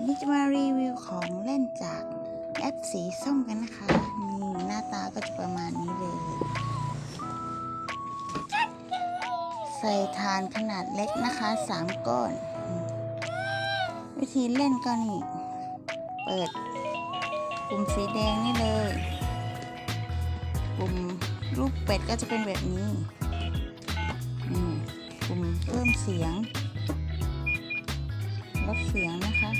วันนี้จะมารีวิวของเล่นจากแอปสีส้มกันนะคะ นี่หน้าตาก็จะประมาณนี้เลย ใส่ทานขนาดเล็กนะคะ3ก้อน วิธีเล่นก็นี่ เปิดปุ่มสีแดงนี่เลย ปุ่มรูปเป็ดก็จะเป็นแบบนี้ปุ่มเพิ่มเสียงลดเสียงนะคะ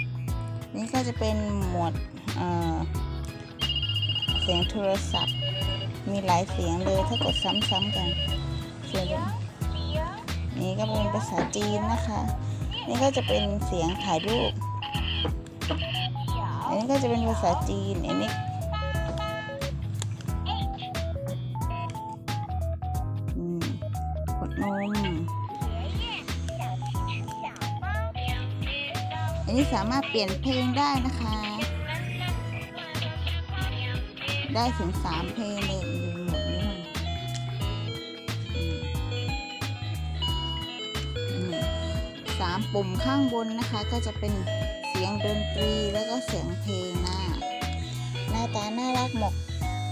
นี่ก็จะเป็นหมวดเเสียงโทรศัพท์ มีหลายเสียงเลยถ้ากดซ้ำๆกันเสียงนี่ก็เป็นภาษาจีนนะคะ นี่ก็จะเป็นเสียงถ่ายรูป อันนี้ก็จะเป็นภาษาจีน อันนี้อืมกดนม อันนี้สามารถเปลี่ยนเพลงได้นะคะ ได้ถึงสามเพลงเลยหมดนี้สามปุ่มข้างบนนะคะ ก็จะเป็นเสียงดนตรีแล้วก็เสียงเพลงนะหน้าตาน่ารักหมก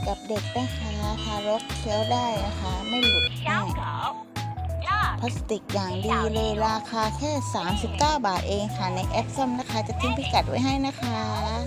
กับเด็กนะคะทารกเคี้ยวได้นะคะ ไม่หลุ พลาสติกอย่างดีเลยราคาแค่ 39 บาทเองค่ะ ในแอปซ้มนะคะ จะทิ้งพิกัดไว้ให้นะคะ